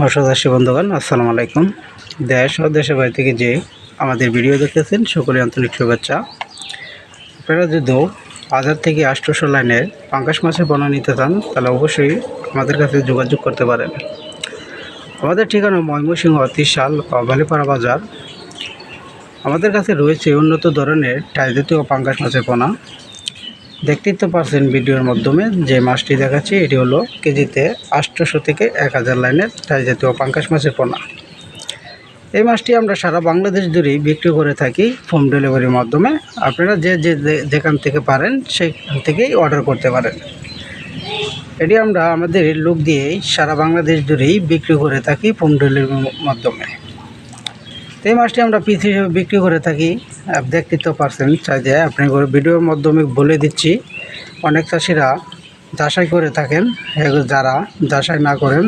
মৎস্যচাষী বন্ধুগণ, আসসালামু আলাইকুম। দেশ ও দেশের বাড়ি থেকে যে আমাদের ভিডিও দেখতেছেন সকলে আন্তরিক শুভেচ্ছা। আপনারা যদি বাজার থেকে আষ্টশো লাইনের পাঙ্কাশ মাছের পণ্য নিতে চান, তাহলে অবশ্যই আমাদের কাছে যোগাযোগ করতে পারেন। আমাদের ঠিকানা ময়মনসিংহ ত্রিশাল বা বালিপাড়া বাজার। আমাদের কাছে রয়েছে উন্নত ধরনের টাই জাতীয় পাঙ্কাশ মাছের পোনা। দেখতেই তো পারছেন ভিডিওর মাধ্যমে যে মাছটি দেখাচ্ছি, এটি হলো কেজিতে আটশোশো থেকে এক হাজার লাইনের টাই জাতীয় পাঙ্কাশ মাছের পোনা। এই মাছটি আমরা সারা বাংলাদেশ জুড়েই বিক্রি করে থাকি হোম ডেলিভারির মাধ্যমে। আপনারা যে যে- যেখান থেকে পারেন সেখান থেকেই অর্ডার করতে পারেন। এটি আমরা আমাদের লোক দিয়েই সারা বাংলাদেশ জুড়েই বিক্রি করে থাকি হোম ডেলিভারির মাধ্যমে। তো এই মাছটি আমরা পিস হিসেবে বিক্রি করে থাকি। দেখতে তো পারছেন চাইলে আপনি ভিডিওর মাধ্যমে বলে দিচ্ছি। অনেক চাষিরা যাচাই করে থাকেন যারা যাচাই না করেন,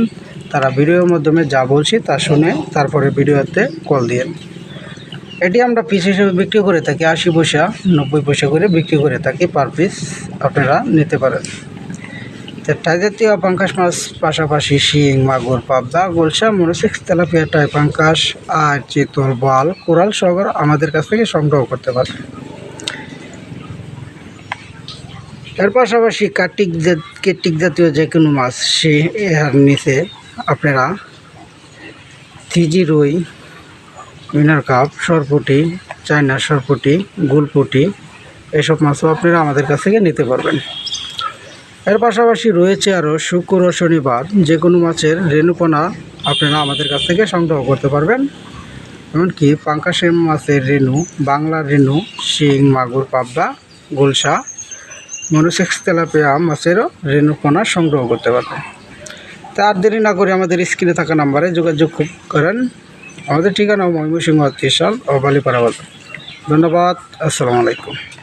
তারা ভিডিওর মাধ্যমে যা বলছি তা শুনে তারপরে ভিডিওতে কল দিয়ে। এটি আমরা পিস হিসেবে বিক্রি করে থাকি, আশি পয়সা, নব্বই পয়সা করে বিক্রি করে থাকি পার পিস, আপনারা নিতে পারেন। তো টাই জাতীয় পাঙ্কাশ মাছ পাশাপাশি শিং, মাগুর, পাবদা গোলসা মরসিক্স তেলাপিয়া, টাই পাঙ্কাশ আর চিতল বাল, কোরাল সগর আমাদের কাছ থেকে সংগ্রহ করতে পারেন এর পাশাপাশি কার্তিক কেটিক জাতীয় যে কোনো মাছ, সে এর নিচে আপনারা থিজি রুই, মিনার কাপ, সরপুটি, চায়না সরপুটি, গুলপুটি, এসব মাছও আপনারা আমাদের কাছ থেকে নিতে পারবেন। এর পাশাপাশি রয়েছে আরও শুক্র ও শনিবার। যে কোনো মাছের রেণুপোনা আপনারা আমাদের কাছ থেকে সংগ্রহ করতে পারবেন। এমনকি পাঙ্কাশের মাছের রেণু, বাংলার রেণু, শিং, মাগুর, পাবদা, গোলসা, মনোসেক্স তেলাপিয়া মাছেরও রেণুপোনা সংগ্রহ করতে পারবেন। তার দেরি না করে আমাদের স্ক্রিনে থাকা নাম্বারে যোগাযোগ করেন। আমাদের ঠিকানা ময়মনসিংহ ত্রিশাল ও বালিপাড়া বাজার। ধন্যবাদ। আসসালামু আলাইকুম।